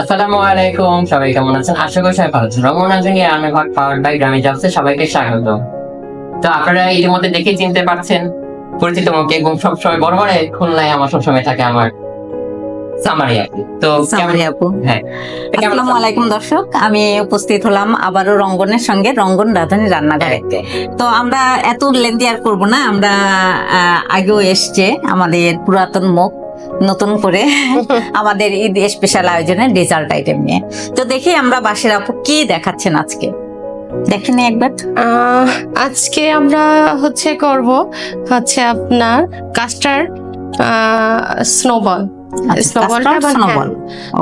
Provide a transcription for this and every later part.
আসসালামু আলাইকুম সবাই কেমন আছেন? আশা করি সবাই ভালো আছেন। রমনা জঙ্গি আমি ভাগ পাওয়ার বাই গ্রামে যাচ্ছে সবাইকে স্বাগত। তো আপনারা ইতিমধ্যে দেখে চিনতে পারছেন পরিচিত মুখ সবসময় বড় বড় খুলনায় আমার সবসময় থাকে আমার সামারি আপু তো কেমন আপু। হ্যাঁ। আসসালামু আলাইকুম দর্শক আমি উপস্থিত হলাম আবারও রঙ্গনের সঙ্গে রঙ্গন রাধানী রান্নাঘরে। তো আমরা এত লেন্দি আর করব না আমরা আগেও এসছে আমাদের পুরাতন মুখ। নতুন করে আমাদের ঈদ স্পেশাল আয়োজনে ডেজার্ট আইটেম নিয়ে। তো দেখি আমরা বাসের আপু কি দেখাচ্ছেন আজকে। দেখেনি একবার। আহ, আজকে আমরা হচ্ছে করব হচ্ছে আপনার কাস্টার্ড স্নোবল স্নোবলটা স্নোবল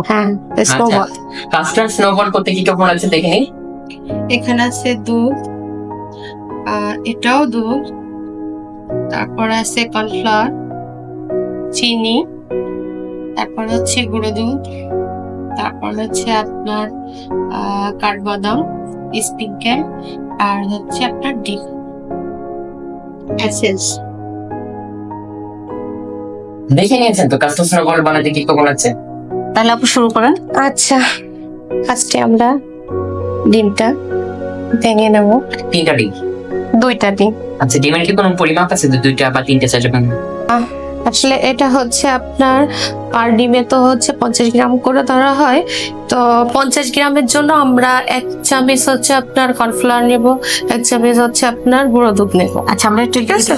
হ্যাঁ স্নোবল কাস্টার্ড স্নোবল করতে কি কেমন আছে দেখে এখানে আছে দুধ আর এটাও দুধ তারপর আছে কর্নফ্লাওয়ার চিনি তারপর হচ্ছে গুঁড়ো দুধ তারপর হচ্ছে আপনার কাঠবাদাম স্পিঙ্কেল আর হচ্ছে আপনার ডিম। দেখে নিয়েছেন তো বানাতে কি কেমন আছে। তাহলে আপু শুরু করেন। আচ্ছা ফার্স্টে আমরা ডিমটা ভেঙে নেব। তিনটা ডিম? দুইটা ডিম। আচ্ছা ডিমের কি কোনো পরিমাপ আছে? যে দুইটা বা তিনটা চারটা আসলে এটা হচ্ছে আপনার পার ডিমে তো হচ্ছে পঞ্চাশ গ্রাম করে ধরা হয়। তো পঞ্চাশ গ্রামের জন্য আমরা এক চামচ হচ্ছে আপনার কর্নফ্লাওয়ার নেব এক চামচ হচ্ছে আপনার গুঁড়ো দুধ নেব। আচ্ছা আমরা ঠিক আছে।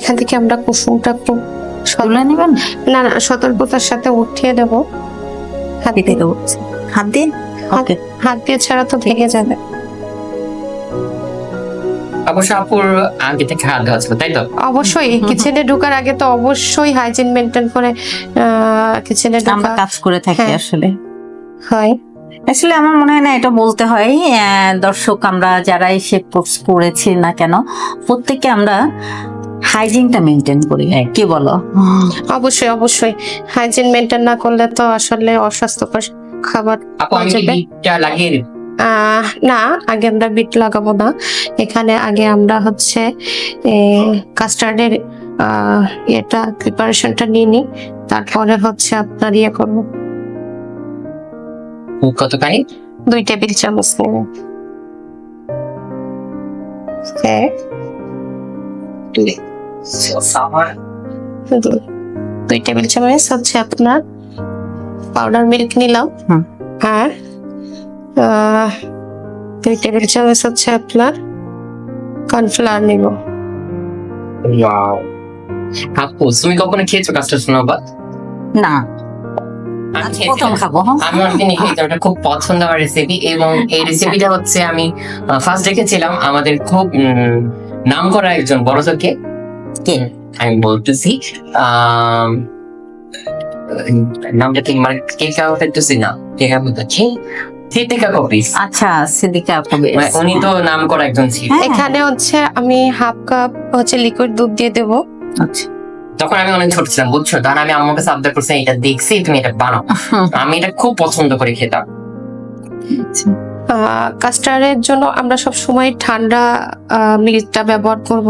এখান থেকে আমরা কুসুমটা খুব তুলে নেবেন? না না সতর্কতার সাথে উঠিয়ে দেব। হাত দিয়ে দেবো। হাত ওকে হাত দিয়ে ছাড়া তো ভেঙে যাবে। অবশ্য আপুর আগে থেকে হাত দেওয়া ছিল তাই তো? অবশ্যই কিচেনে ঢোকার আগে তো অবশ্যই হাইজিন মেনটেন করে কিচেনে আমরা কাজ করে থাকি হ্যাঁ। আসলে। হয়। আসলে আমার মনে হয় না এটা বলতে হয় আহ, দর্শক আমরা যারাই সে কোর্স করেছি না কেন প্রত্যেকে আমরা হাইজিনটা মেনটেন করি কি বলো? অবশ্যই অবশ্যই। হাইজিন মেনটেন না করলে তো আসলে অস্বাস্থ্যকর খাবার লাগিয়ে না আগে আমরা বিট লাগাবো না। এখানে আগে আমরা হচ্ছে কাস্টার্ডের এটা প্রিপারেশনটা নিয়ে নিই। তারপরে হচ্ছে আপনার ইয়ে করব। কতখানি? দুই টেবিল চামচ নেব এক দুই। দু- দুই টেবিল চামচ হচ্ছে আপনার পাউডার মিল্ক নিলাম। আর আহ, দুই টেবিল চামচ হচ্ছে আপনার কর্নফ্লাওয়ার নিব। আপু তুমি কখনো খেয়েছো কাস্টার্ড স্নোবল না। আমি প্রথম খাব হ্যাঁ? আমি অনেকদিন ওটা খুব পছন্দ আমার রেসিপি এবং এই রেসিপিটা হচ্ছে আমি ফার্স্ট দেখেছিলাম আমাদের খুব নাম করা একজন বড় চোখে কে আমি বলতেছি আম, নামটা ঠিক মানে কে কাউ ফেলতেছি না কে কাউ বলতেছি সিদ্দিকা কপিস আচ্ছা সিদ্দিকা। মানে উনি তো নাম করা একজন ছিল। হ্যাঁ, এখানে হচ্ছে আমি হাফ কাপ হচ্ছে লিকুইড দুধ দিয়ে দেবো। আচ্ছা। তখন আমি অনেক ছোট ছিলাম বুঝছ? তখন আমি আম্মুর কাছে আবদার করছি এটা দেখছি তুমি এটা বানাও। আমি এটা খুব পছন্দ করে খেতাম। আচ্ছা। কাস্টার্ডের জন্য আমরা সব সময় ঠান্ডা মিল্কটা ব্যবহার করব।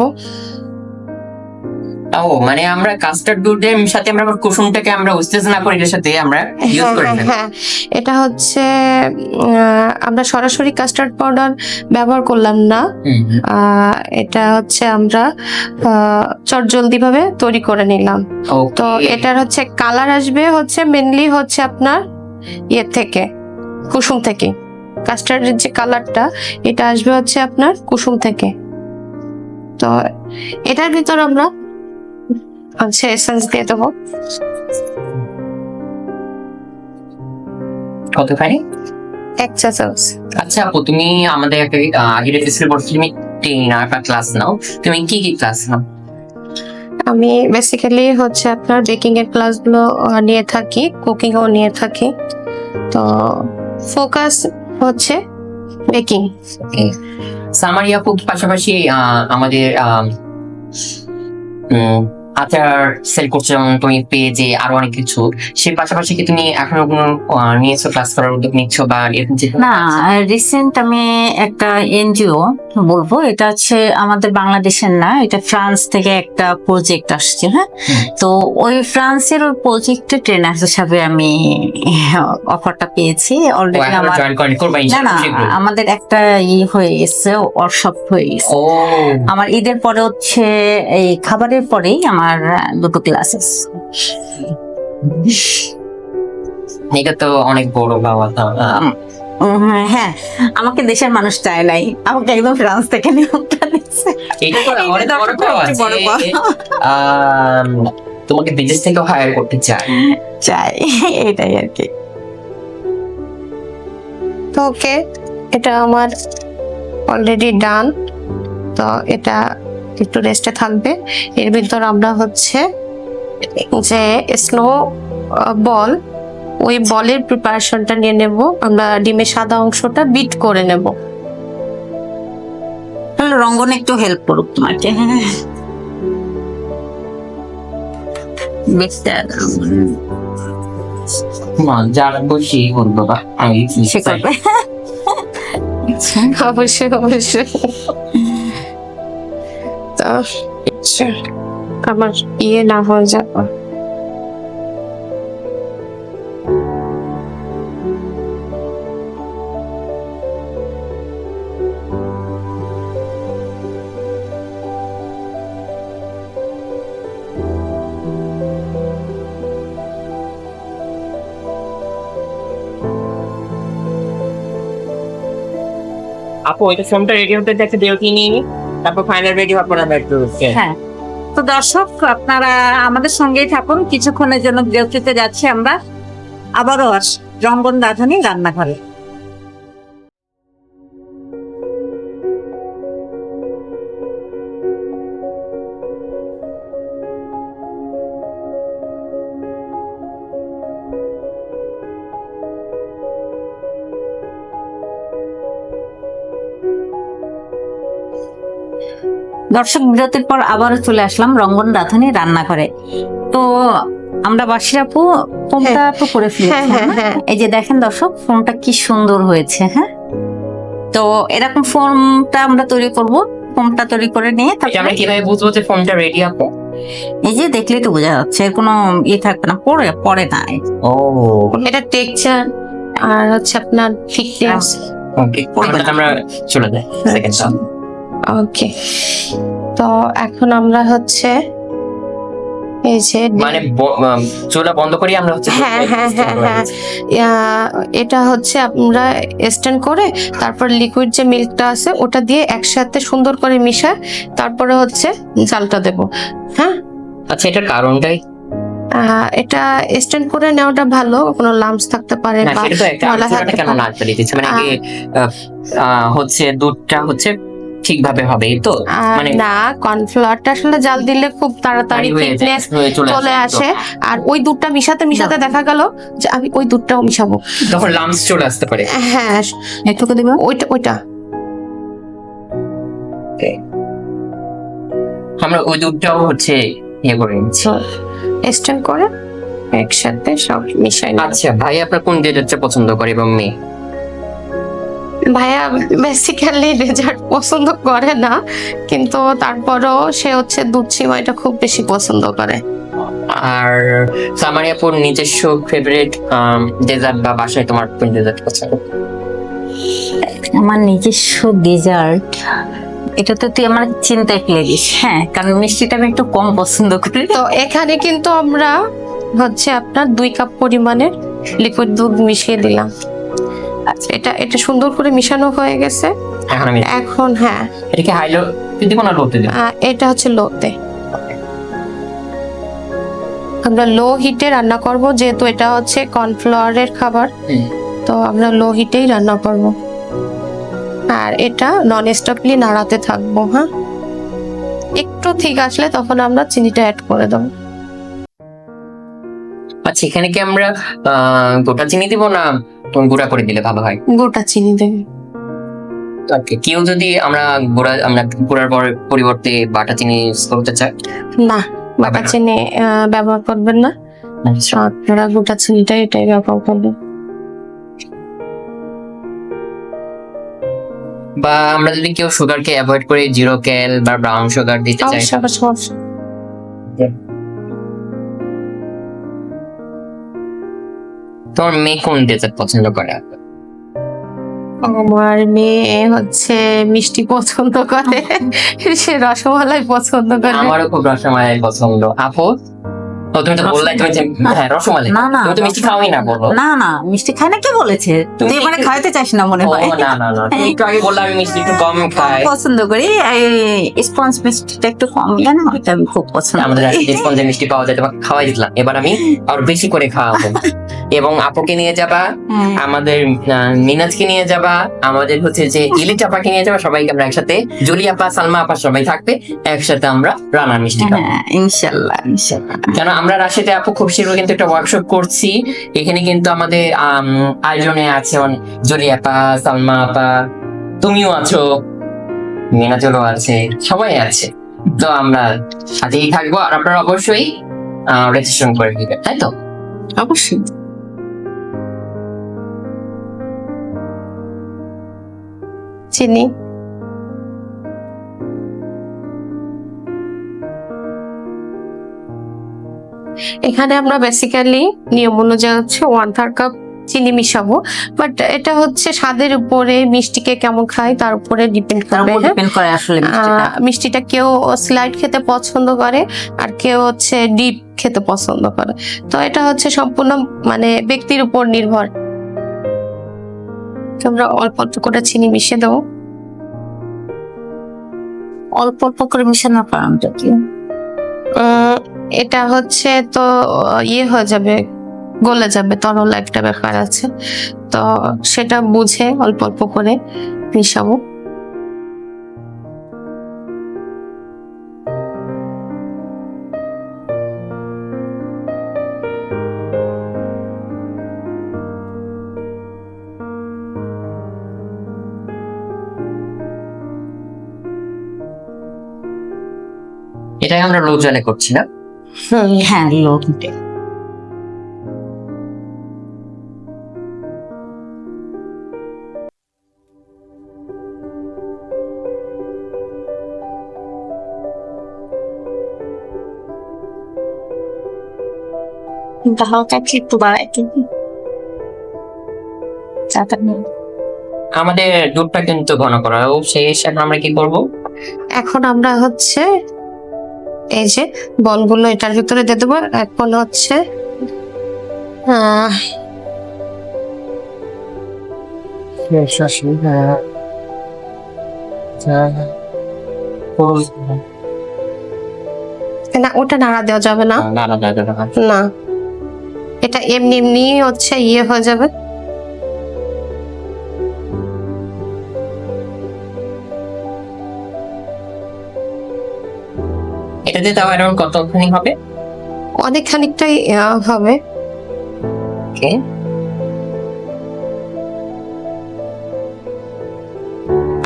ও মানে আমরা কাস্টার্ড দুধের সাথে আমরা কুসুমটাকে আমরা উত্তেজনা করি এর সাথে আমরা ইউজ হ্যাঁ করি হ্যাঁ এটা হচ্ছে আমরা সরাসরি কাস্টার্ড পাউডার ব্যবহার করলাম না। এটা হচ্ছে আমরা চটজলদি ভাবে তৈরি করে নিলাম। তো এটার হচ্ছে কালার আসবে হচ্ছে মেনলি হচ্ছে আপনার ইয়ে থেকে কুসুম থেকে। কাস্টার্ডের যে কালারটা এটা আসবে হচ্ছে আপনার কুসুম থেকে। তো এটার ভিতর আমরা হচ্ছে এসেন্স দিয়ে দেবো। কতখানি এক চা চামচ আচ্ছা আপু তুমি আমাদের আগের এপিসোড বলছো তুমি টেন আর ক্লাস নাও। তুমি কি কি ক্লাস নাও? আমি বেসিক্যালি হচ্ছে আপনার বেকিং এর ক্লাসগুলো নিয়ে থাকি কুকিং ও নিয়ে থাকি। তো ফোকাস হচ্ছে বেকিং সামারি আপু পাশাপাশি আমাদের আচার সেল করছ যেমন তুমি পেজে আরও অনেক কিছু সে পাশাপাশি কি তুমি এখনও কোনো নিয়েছো ক্লাস করার উদ্যোগ নিচ্ছ বা না রিসেন্ট আমি একটা এনজিও বলব এটা হচ্ছে আমাদের বাংলাদেশের না এটা ফ্রান্স থেকে একটা প্রজেক্ট আসছে হ্যাঁ? তো ওই ফ্রান্সের ওই প্রজেক্টে ট্রেনার হিসাবে আমি অফারটা পেয়েছি অলরেডি আমার না না আমাদের একটা ই হয়ে গেছে ওয়ার্কশপ হয়ে গেছে। আমার ঈদের পরে হচ্ছে এই খাবারের পরেই আমার দুটো ক্লাসেস এটা তো অনেক বড় বাবা হ্যাঁ আমাকে দেশের মানুষ চায় নাই। আমাকে একদম ফ্রান্স থেকে নিয়োগটা দিচ্ছে তোমাকে বিদেশ থেকেও হায়ার করতে চায়। চাই এটাই আর কি। তো ওকে এটা আমার অলরেডি ডান তো এটা একটু রেস্টে থাকবে। এর ভিতর আমরা হচ্ছে যে স্নো বল ওই বলের প্রিপারেশনটা নিয়ে নেব। আমরা ডিমের সাদা অংশটা বিট করে নেব। তাহলে রঙ্গন একটু হেল্প করুক তোমাকে। হ্যাঁ আচ্ছা। অবশ্যই অবশ্যই। আমার ইয়ে না হয়ে যাবে আপু ওইটা ফর্মটা রেডি হতে দেখতে বিরতি নিয়ে নি। তারপর ফাইনাল রেডি হওয়ার পর আমরা একটু হ্যাঁ। তো দর্শক, আপনারা আমাদের সঙ্গেই থাকুন। কিছুক্ষণের জন্য বিরতিতে যাচ্ছি আমরা। আবারও আস রঙ্গন রাধুনি রান্নাঘরে। দর্শক বিরতির পর আবারও চলে আসলাম রঙ্গন রাধুনি রান্নাঘরে তো আমরা বাসির আপু ফোনটা তো করে হ্যাঁ, ফেলেছি হ্যাঁ? হ্যাঁ। এই যে দেখেন দর্শক ফোনটা কি সুন্দর হয়েছে হ্যাঁ। তো এরকম ফোনটা আমরা তৈরি করব ফোনটা তৈরি করে নিয়ে তারপরে কীভাবে বুঝব যে ফোনটা রেডি আপু? এই যে দেখলেই তো বোঝা যাচ্ছে এর কোনো ইয়ে থাকবে না পরে পরে না। ও। এটা টেক্সচার আর হচ্ছে আপনার ফিটনেস ওকে আমরা চলে যাই। সেকেন্ড ওকে তো এখন আমরা হচ্ছে এই যে মানে চুলা বন্ধ করি আমরা হচ্ছে হ্যাঁ, হ্যাঁ, হ্যাঁ, হ্যাঁ। এটা হচ্ছে আমরা স্ট্যান্ড করে তারপর লিকুইড যে মিল্কটা আছে ওটা দিয়ে একসাথে সুন্দর করে মিশায় তারপরে হচ্ছে জালটা দেব। হ্যাঁ? আচ্ছা এটার কারণটাই এটা স্ট্যান্ড করে নেওয়াটা ভালো কোনো লাম্পস থাকতে পারে না বা মানে হচ্ছে দুধটা হচ্ছে ঠিকভাবে হবে তো? মানে না কর্নফ্লাওয়ারটা আসলে জাল দিলে খুব তাড়াতাড়ি হয়ে ফিটনেস চলে আসে আর ওই দুধটা মিশাতে মিশাতে দেখা গেল যে আমি ওই দুধটাও মিশাবো। তখন লামস চলে আসতে পারে। হ্যাঁ এটুকু দিব ওইটা ওইটা। আমরা ওই দুধটাও হচ্ছে ইয়ে করে নিচ্ছি। স্ট্যান্ড করে একসাথে সব মিশাই আচ্ছা ভাই আপনার কোন ডেজার্টটা পছন্দ করে এবং মেয়ে? ভাইয়া বেসিক্যালি ডেজার্ট পছন্দ করে না কিন্তু তারপরও সে হচ্ছে দুধ সিমাইটা খুব বেশি পছন্দ করে। আর সামারি আপুর নিজস্ব ফেভারিট ডেজার্ট বা বাসায় তোমার কোন ডেজার্ট পছন্দ? আমার নিজস্ব ডেজার্ট এটা তো তুই আমার চিন্তায় ফেলে দিস। হ্যাঁ কারণ মিষ্টিটা আমি একটু কম পছন্দ করি। তো এখানে কিন্তু আমরা হচ্ছে আপনার দুই কাপ পরিমাণের লিকুইড দুধ মিশিয়ে দিলাম। আচ্ছা এটা এটা সুন্দর করে মিশানো হয়ে গেছে। এখন আমি এখন হ্যাঁ। এটা কি হাইলো যদি কোনো লোতে দিই এটা হচ্ছে লোতে আমরা লো হিটে রান্না করব যেহেতু এটা হচ্ছে কর্নফ্লাওয়ারের খাবার। তো আমরা লো হিটেই রান্না করব। আর এটা নন স্টপলি নাড়াতে থাকব হ্যাঁ। একটু ঠিক আসলে তখন আমরা চিনিটা অ্যাড করে দেবো। আচ্ছা এখানে কি আমরা গোটা চিনি দিব না? গুঁড়া করে দিলে ভালো হয়। গোটা চিনি দেবে। কেউ যদি আমরা গুঁড়া আমরা গুঁড়ার পরিবর্তে বাটা চিনি ইউজ করতে চাই? না বাটা চিনি ব্যবহার করবেন না। আচ্ছা। আপনারা গোটা চিনিটা এটাই ব্যবহার করবেন। বা আমরা যদি কেউ সুগারকে অ্যাভয়েড করে জিরো ক্যাল বা ব্রাউন সুগার দিতে চাই? তোমার মেয়ে কোন ডেজার্ট পছন্দ করে? আমার মেয়ে হচ্ছে মিষ্টি পছন্দ করে। সে রসমালাই পছন্দ করে। আমারও খুব রসমালাই পছন্দ। আপু? ও তুমি তো বললাই তুমি হ্যাঁ রসমালাই। না, না, তুমি তো মিষ্টি খাওয়াই না বলো। না না মিষ্টি খায় না কে বলেছে? তুই খাওয়াতে চাস না মনে হয়। না না না তুমি একটু আগে বললে আমি মিষ্টি একটু কম খাই। পছন্দ করি। এই স্পঞ্জ মিষ্টিটা একটু কম আমি খুব পছন্দ আমাদের স্পঞ্জের মিষ্টি পাওয়া যায় তোমাকে খাওয়াই দিলাম। এবার আমি আরও বেশি করে খাওয়াবো। এবং আপুকে নিয়ে যাবা। আমাদের মিনাজকে নিয়ে যাবা আমাদের হচ্ছে যে ইলিচ আপাকে নিয়ে যাবা সবাইকে আমরা একসাথে জুলি আপা সালমা আপা সবাই থাকবে একসাথে আমরা রান্নার মিষ্টি খাব। হ্যাঁ ইনশাল্লাহ ইনশাল্লাহ। কেন আমরা রাশিয়াতে আপু খুব শীঘ্র কিন্তু একটা ওয়ার্কশপ করছি এখানে কিন্তু আমাদের আম, আয়োজনে আছে জুলি আপা সালমা আপা তুমিও আছো মিনাজলও আছে সবাই আছে। তো আমরা সাথেই থাকব আর আপনারা অবশ্যই রেজিস্ট্রেশন করে দিবেন তাই তো? অবশ্যই। চিনি। এখানে আমরা বেসিক্যালি নিয়ম অনুযায়ী হচ্ছে ওয়ান থার্ড কাপ চিনি মিশাবো। বাট এটা হচ্ছে স্বাদের উপরে মিষ্টিকে কেমন খায় তার উপরে ডিপেন্ড করবে হ্যাঁ? মিষ্টিটা। কেউ স্লাইড খেতে পছন্দ করে আর কেউ হচ্ছে ডিপ খেতে পছন্দ করে। তো এটা হচ্ছে সম্পূর্ণ মানে ব্যক্তির উপর নির্ভর। তো আমরা অল্প অল্প করে চিনি মিশিয়ে দাও। অল্প অল্প করে মিশানোর কারণটা কি? যদি এটা হচ্ছে তো ইয়ে হয়ে যাবে, গলে যাবে, তরল একটা ব্যাপার আছে। তো সেটা বুঝে অল্প অল্প করে মিশাবো। এটাই আমরা লোকজনে করছি না? হ্যাঁ লোক হালকা একটু বাড়াই চাটা নিয়ে আমাদের দুধটা কিন্তু ঘন করা ও সেই হিসাবে আমরা কি করব? এখন আমরা হচ্ছে এই যে বলগুলো এটার ভিতরে দিয়ে দেবো। এখন হচ্ছে না ওটা নাড়া দেওয়া যাবে না। না না না না, না। না। এটা এমনি এমনি হচ্ছে ইয়ে হয়ে যাবে। এটাতে তাও এরকম কতখানি হবে? অনেক খানিকটাই আহ, হবে। ওকে।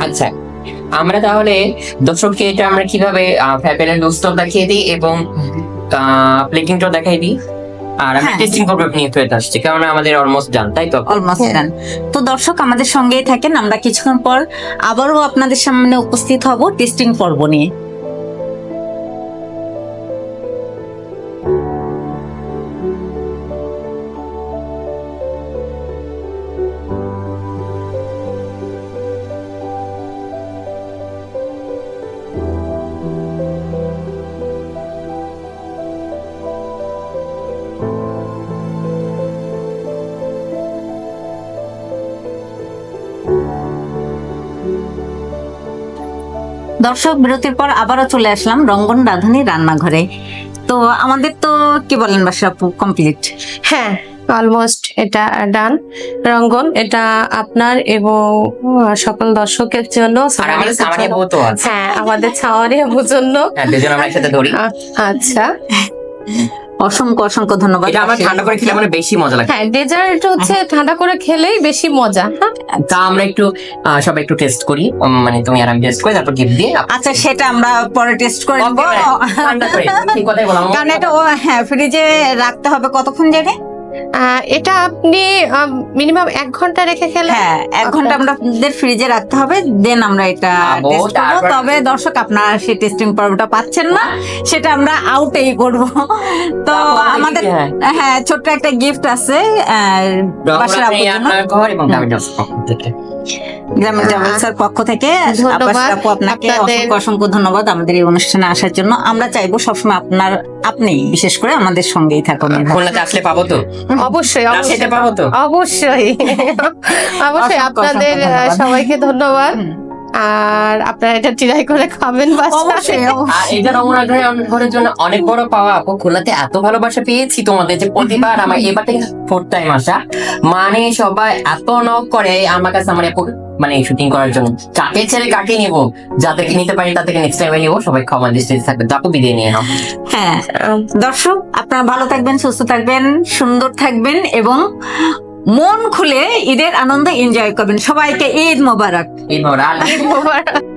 আচ্ছা আমরা তাহলে দর্শককে এটা আমরা কীভাবে ফ্যাপেলের লুজটাও দেখিয়ে দিই এবং প্লেটিংটাও দেখাই দিই? আর আমি। টেস্টিং পর্ব নিয়ে ফেরত আসছি কারণ আমাদের অলমোস্ট জান তাই তো? অলমোস্ট হ্যাঁ। ডান তো দর্শক আমাদের সঙ্গেই থাকেন। আমরা কিছুক্ষণ পর আবারও আপনাদের সামনে উপস্থিত হব টেস্টিং পর্ব নিয়ে। দর্শক বিরতির পর আবারও চলে আসলাম রঙ্গন রাধুনী রান্নাঘরে। তো আমাদের তো কি বলেন বাসা আপু কমপ্লিট হ্যাঁ অলমোস্ট এটা ডান রঙ্গন এটা আপনার এবং সকল দর্শকের জন্য আমাদের সামান্য বউ তো আছে। হ্যাঁ আমাদের ছাওয়ারি জন্য। হ্যাঁ আচ্ছা। অসংখ্য অসংখ্য ধন্যবাদ এটা আমার ঠান্ডা করে খেলে আমার বেশি মজা লাগে। হ্যাঁ ডেজার্ট হচ্ছে ঠান্ডা করে খেলেই বেশি মজা। হ্যাঁ তা আমরা একটু আহ, সবাই একটু টেস্ট করি। উম, মানে তুমি আর আমি টেস্ট করি তারপর গিফট দিয়ে আচ্ছা সেটা আমরা পরে টেস্ট করে নেব। Okay, মানে ঠান্ডা করে ঠিক কথাই বললাম। কারণ এটা ও হ্যাঁ ফ্রিজে রাখতে হবে কতক্ষণ জানি? এটা আপনি মিনিমাম এক ঘণ্টা রেখে খেলে? হ্যাঁ এক ঘণ্টা আমাদের ফ্রিজে রাখতে হবে দেন আমরা এটা টেস্ট করব। তবে দর্শক আপনারা সেই টেস্টিং পর্বটা পাচ্ছেন না সেটা আমরা আউটেই করব। তো আমাদের হ্যাঁ। হ্যাঁ ছোট্ট একটা গিফট আছে আহ, বাসার আপনার ঘর এবং পক্ষ থেকে। গ্রামীণ ট্রাভেলসের পক্ষ থেকে আপু আপনাকে অসংখ্য অসংখ্য ধন্যবাদ আমাদের এই অনুষ্ঠানে আসার জন্য। আমরা চাইব সবসময় আপনার আপনি বিশেষ করে আমাদের সঙ্গেই থাকুন খুলনাতে আসলে পাবো তো? অবশ্যই অবশ্যই। পাবো তো? অবশ্যই। অবশ্যই আপনাদের। সবাইকে ধন্যবাদ। আর আপনারা এটা ট্রাই করে খাবেন অবশ্যই এটা রমনা ঘরের জন্য অনেক বড় পাওয়া আপু খুলনাতে এত ভালোবাসা পেয়েছি তোমাদের যে প্রতিবার আমার এবার থেকে ফোর্থ টাইম আসা। মানে সবাই এত নক করে আমার কাছে আমার আপু মানে শুটিং করার জন্য। কাকে ছেড়ে কাকে নিবো? যাদেরকে নিতে পারি তাদেরকে নেক্সট টাইমে নিবো। সবাই ক্ষমা দৃষ্টিতে থাকবে। তাকে বিদায় নিয়ে নাও। হ্যাঁ দর্শক আপনারা ভালো থাকবেন সুস্থ থাকবেন সুন্দর থাকবেন এবং মন খুলে ঈদের আনন্দ এনজয় করবেন। সবাইকে ঈদ মোবারক। ঈদ মোবারক।